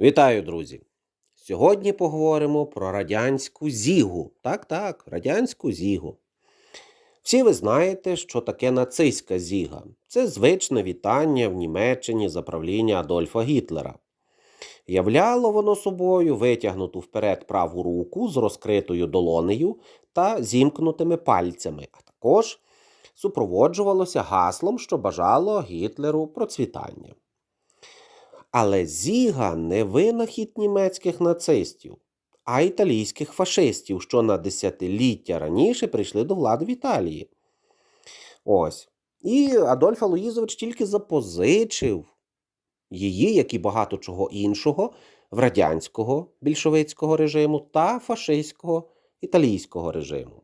Вітаю, друзі! Сьогодні поговоримо про радянську зігу. Так, так, радянську зігу. Всі ви знаєте, що таке нацистська зіга. Це звичне вітання в Німеччині за правління Адольфа Гітлера. Являло воно собою витягнуту вперед праву руку з розкритою долонею та зімкнутими пальцями, а також супроводжувалося гаслом, що бажало Гітлеру процвітання. Але Зіга не винахід німецьких нацистів, а італійських фашистів, що на десятиліття раніше прийшли до влади в Італії. Ось. І Адольф Алоїзович тільки запозичив її, як і багато чого іншого, в радянського більшовицького режиму та фашистського італійського режиму.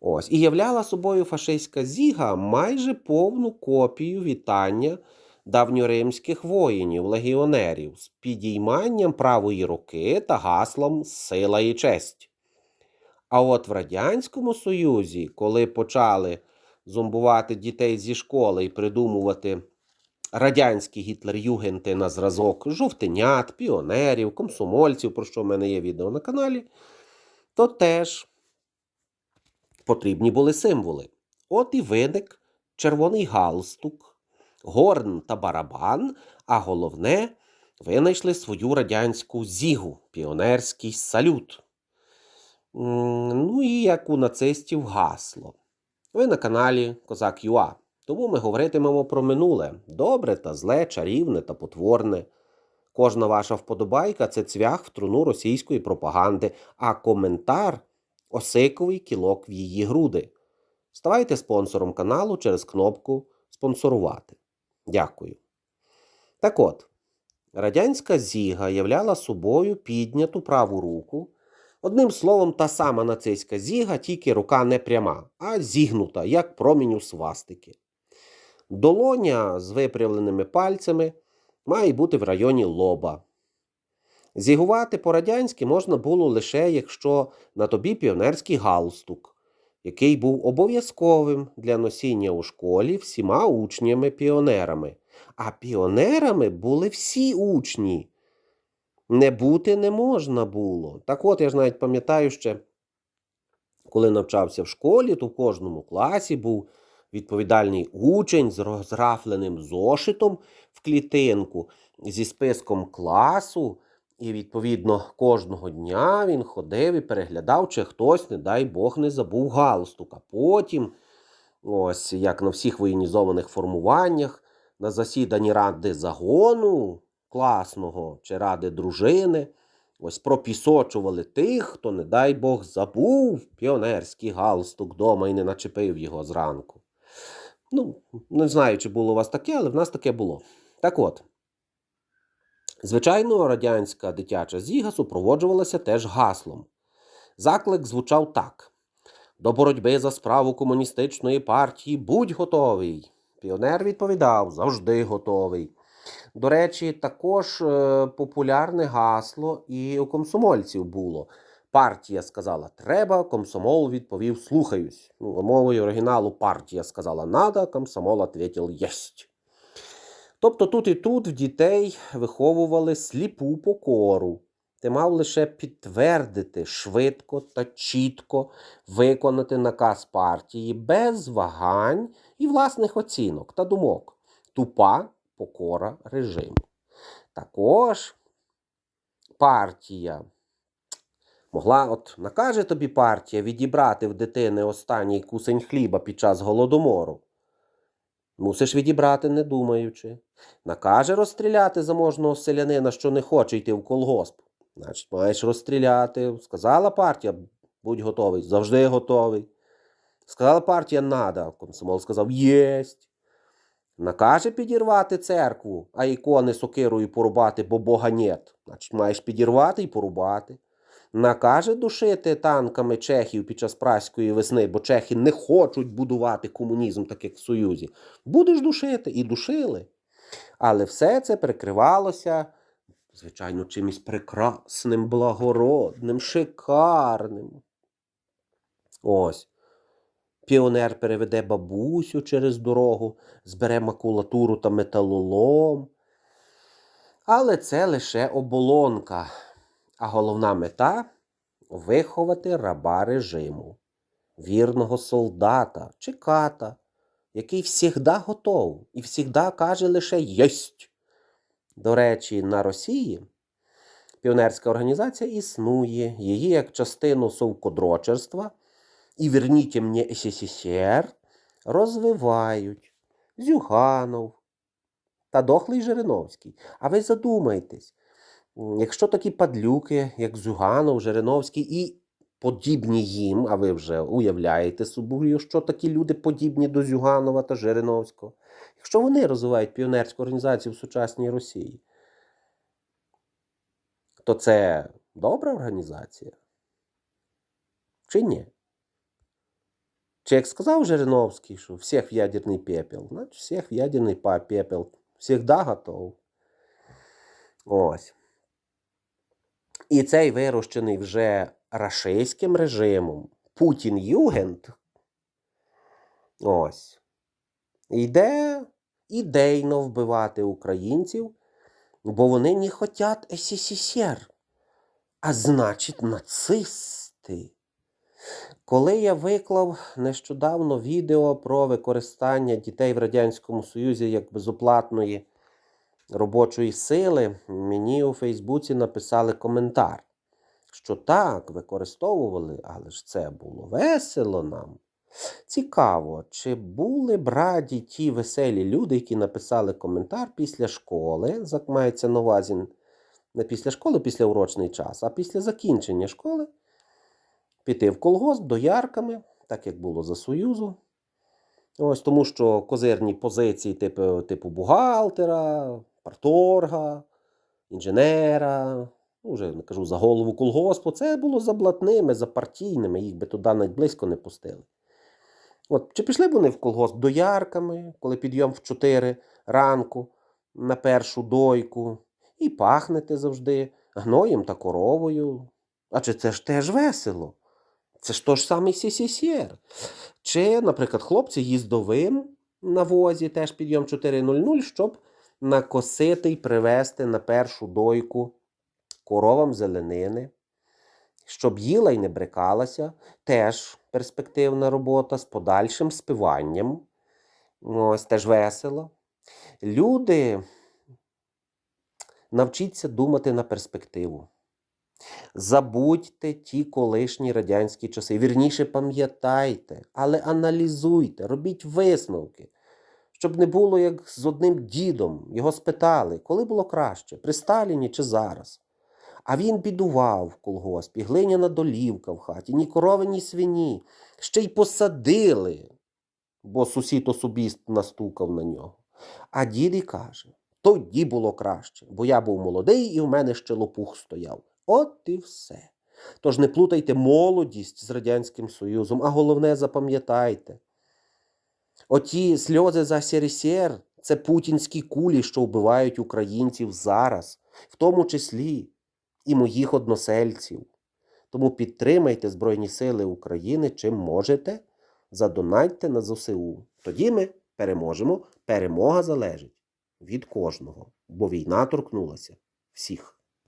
Ось. І являла собою фашистська зіга майже повну копію вітання давньоримських воїнів, легіонерів з підійманням правої руки та гаслом Сила і честь. А от в Радянському Союзі, коли почали зомбувати дітей зі школи і придумувати радянські гітлер-югенти на зразок жовтенят, піонерів, комсомольців, про що в мене є відео на каналі, то теж потрібні були символи. От і виник червоний галстук, горн та барабан, а головне, винайшли свою радянську зігу, піонерський салют. Ну і як у нацистів гасло. Ви на каналі Козак Юа. Тому ми говоритимемо про минуле добре та зле, чарівне та потворне. Кожна ваша вподобайка це цвях в труну російської пропаганди, а коментар осиковий кілок в її груди. Ставайте спонсором каналу через кнопку Спонсорувати. Дякую. Так от, радянська зіга являла собою підняту праву руку. Одним словом, та сама нацистська зіга, тільки рука не пряма, а зігнута, як промінь у свастики. Долоня з випрямленими пальцями має бути в районі лоба. Зігувати по-радянськи можна було лише, якщо на тобі піонерський галстук, який був обов'язковим для носіння у школі всіма учнями-піонерами. А піонерами були всі учні. Не бути не можна було. Так от я ж навіть пам'ятаю ще, коли навчався в школі, то в кожному класі був відповідальний учень з розрафленим зошитом в клітинку зі списком класу. І, відповідно, кожного дня він ходив і переглядав, чи хтось, не дай Бог, не забув галстук. А потім, ось як на всіх воєнізованих формуваннях, на засіданні ради загону класного чи ради дружини, ось пропісочували тих, хто, не дай Бог, забув піонерський галстук вдома і не начепив його зранку. Ну, не знаю, чи було у вас таке, але в нас таке було. Так от. Звичайно, радянська дитяча зіга супроводжувалася теж гаслом. Заклик звучав так: До боротьби за справу комуністичної партії будь готовий. Піонер відповідав завжди готовий. До речі, також е, популярне гасло і у комсомольців було. Партія сказала треба, комсомол відповів слухаюсь. Ну, мовою оригіналу партія сказала надо, комсомол відповів єсть. Тобто тут і тут в дітей виховували сліпу покору. Ти мав лише підтвердити швидко та чітко виконати наказ партії без вагань і власних оцінок та думок. Тупа покора режиму. Також партія могла, от накаже тобі партія відібрати в дитини останній кусень хліба під час голодомору. Мусиш відібрати, не думаючи. Накаже розстріляти заможного селянина, що не хоче йти в колгосп. Значить, маєш розстріляти. Сказала партія, будь готовий, завжди готовий. Сказала партія надо. Комсомол сказав єсть. Накаже підірвати церкву, а ікони сокирою порубати, бо Бога нет. Значить, маєш підірвати і порубати. Накаже душити танками чехів під час праської весни, бо чехи не хочуть будувати комунізм, так як в Союзі. Будеш душити і душили. Але все це прикривалося, звичайно, чимось прекрасним, благородним, шикарним. Ось. Піонер переведе бабусю через дорогу, збере макулатуру та металолом. Але це лише оболонка. А головна мета виховати раба режиму, вірного солдата чи ката, який всігда готов і всігда каже лише єсть. До речі, на Росії піонерська організація існує, її як частину совкодрочерства і верніть мені СССР розвивають Зюганов та дохлий Жириновський. А ви задумайтесь, якщо такі падлюки, як Зюганов, Жириновський і подібні їм, а ви вже уявляєте собою, що такі люди подібні до Зюганова та Жириновського, якщо вони розвивають піонерську організацію в сучасній Росії, то це добра організація? Чи ні? Чи як сказав Жириновський, що всіх в ядерний пепел, значить всіх в ядерний пепел. Всігда готов. Ось. І цей вирощений вже рашистським режимом Путін Югент. Ось. Йде ідейно вбивати українців, бо вони не хочуть СССР. А значить, нацисти. Коли я виклав нещодавно відео про використання дітей в Радянському Союзі як безоплатної робочої сили, мені у Фейсбуці написали коментар, що так, використовували, але ж це було весело нам. Цікаво, чи були б раді ті веселі люди, які написали коментар після школи, мається на увазі не після школи, після урочний час, а після закінчення школи піти в колгосп доярками, так як було за Союзу. Ось тому, що козирні позиції, типу, типу бухгалтера, парторга, інженера, ну, вже не кажу за голову колгоспу, це було за блатними, за партійними, їх би туди навіть близько не пустили. От, чи пішли б вони в колгосп доярками, коли підйом в 4 ранку на першу дойку, і пахнете завжди гноєм та коровою. А чи це ж теж весело? Це ж то ж самий СССР. Чи, наприклад, хлопці їздовим на возі, теж підйом 4.00, щоб накосити й привезти на першу дойку коровам зеленини, щоб їла й не брикалася, теж перспективна робота з подальшим спиванням. Ось теж весело. Люди навчіться думати на перспективу. Забудьте ті колишні радянські часи. Вірніше пам'ятайте, але аналізуйте, робіть висновки. Щоб не було як з одним дідом. Його спитали, коли було краще, при Сталіні чи зараз. А він бідував в колгоспі, глиняна долівка в хаті, ні корови, ні свині. Ще й посадили, бо сусід особіст настукав на нього. А дід і каже: тоді було краще, бо я був молодий і в мене ще лопух стояв. От і все. Тож не плутайте молодість з Радянським Союзом, а головне запам'ятайте. Оті сльози за СРСР – це путінські кулі, що вбивають українців зараз, в тому числі і моїх односельців. Тому підтримайте Збройні Сили України чим можете, задонатьте на ЗСУ. Тоді ми переможемо. Перемога залежить від кожного, бо війна торкнулася всіх.